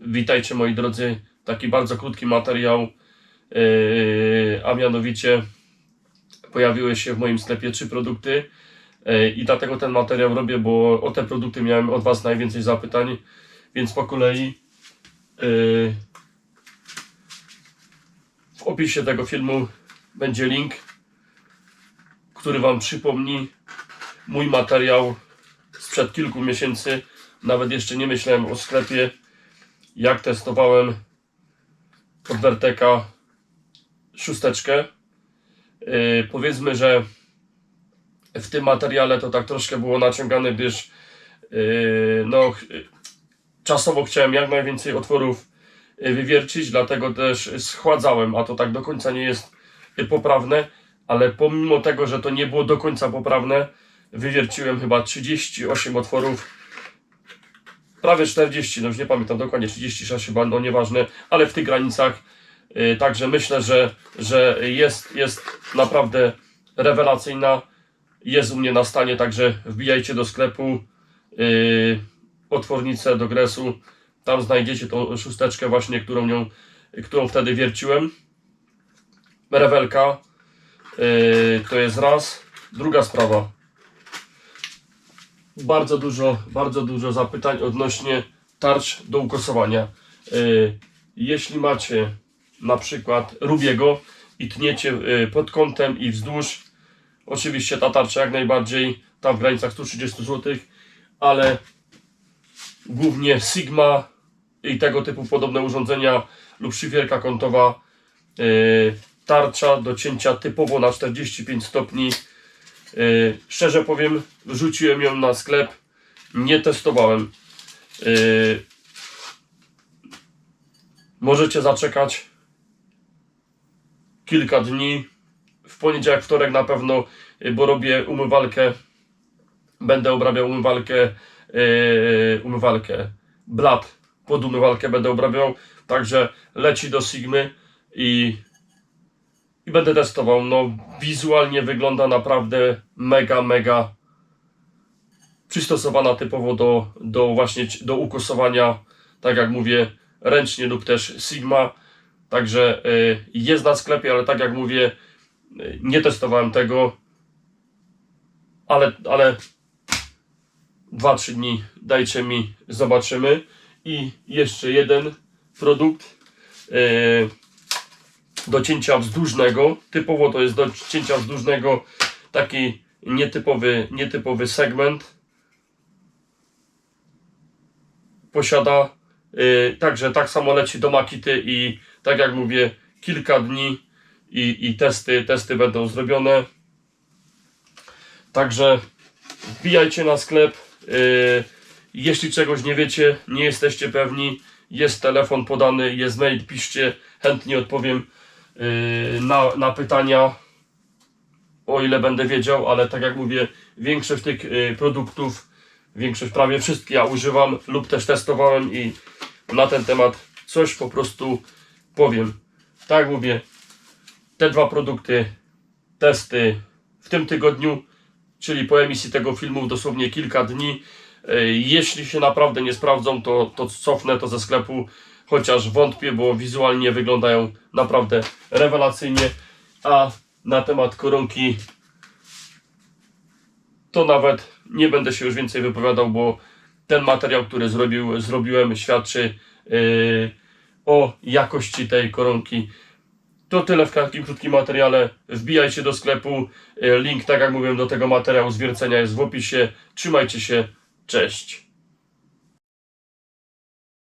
Witajcie moi drodzy, taki bardzo krótki materiał, yy, a mianowicie pojawiły się w moim sklepie trzy produkty. Yy, i dlatego ten materiał robię, bo o te produkty miałem od Was najwięcej zapytań, więc po kolei yy, w opisie tego filmu będzie link, który Wam przypomni mój materiał sprzed kilku miesięcy. Nawet jeszcze nie myślałem o sklepie, jak testowałem od Verteka szósteczkę. Yy, powiedzmy, że w tym materiale to tak troszkę było naciągane, gdyż yy, no, czasowo chciałem jak najwięcej otworów yy, wywiercić, dlatego też schładzałem, a to tak do końca nie jest poprawne, ale pomimo tego, że to nie było do końca poprawne, wywierciłem chyba 38 otworów prawie 40, no już nie pamiętam dokładnie, 36 chyba, no nieważne, ale w tych granicach. Yy, także myślę, że, że jest, jest naprawdę rewelacyjna. Jest u mnie na stanie, także wbijajcie do sklepu yy, otwornicę do gresu. Tam znajdziecie tą szósteczkę właśnie, którą, nią, którą wtedy wierciłem. Rewelka. Yy, to jest raz. Druga sprawa bardzo dużo, bardzo dużo zapytań odnośnie tarcz do ukosowania. Yy, Jeśli macie na przykład rubiego i tniecie yy, pod kątem i wzdłuż, oczywiście ta tarcza jak najbardziej tam w granicach 130 zł, ale głównie Sigma i tego typu podobne urządzenia lub szywierka kątowa yy, tarcza do cięcia typowo na 45 stopni Yy, szczerze powiem, wrzuciłem ją na sklep, nie testowałem. Yy, możecie zaczekać kilka dni. W poniedziałek, wtorek na pewno, yy, bo robię umywalkę. Będę obrabiał umywalkę, yy, umywalkę, blat pod umywalkę będę obrabiał. Także leci do Sigmy i i będę testował. No, wizualnie wygląda naprawdę mega, mega przystosowana typowo do, do właśnie do ukosowania, tak jak mówię, ręcznie lub też Sigma. Także y, jest na sklepie, ale tak jak mówię, y, nie testowałem tego, ale, ale 2-3 dni dajcie mi, zobaczymy. I jeszcze jeden produkt. Do cięcia wzdłużnego. Typowo to jest do cięcia wzdłużnego taki nietypowy, nietypowy segment. Posiada yy, także tak samo leci do Makity i tak jak mówię, kilka dni i, i testy, testy będą zrobione. Także wbijajcie na sklep. Yy, jeśli czegoś nie wiecie, nie jesteście pewni, jest telefon podany, jest mail, piszcie, chętnie odpowiem na, na pytania, o ile będę wiedział, ale tak jak mówię, większość tych yy, produktów, większość, prawie wszystkie ja używam lub też testowałem i na ten temat coś po prostu powiem. Tak jak mówię, te dwa produkty, testy w tym tygodniu, czyli po emisji tego filmu dosłownie kilka dni. Yy, Jeśli się naprawdę nie sprawdzą, to, to cofnę to ze sklepu, chociaż wątpię, bo wizualnie wyglądają naprawdę rewelacyjnie. A na temat koronki to nawet nie będę się już więcej wypowiadał, bo ten materiał, który zrobił, zrobiłem, świadczy yy, o jakości tej koronki. To tyle w takim krótkim materiale. Wbijajcie do sklepu. Yy, Link, tak jak mówiłem, do tego materiału zwiercenia jest w opisie. Trzymajcie się. Cześć.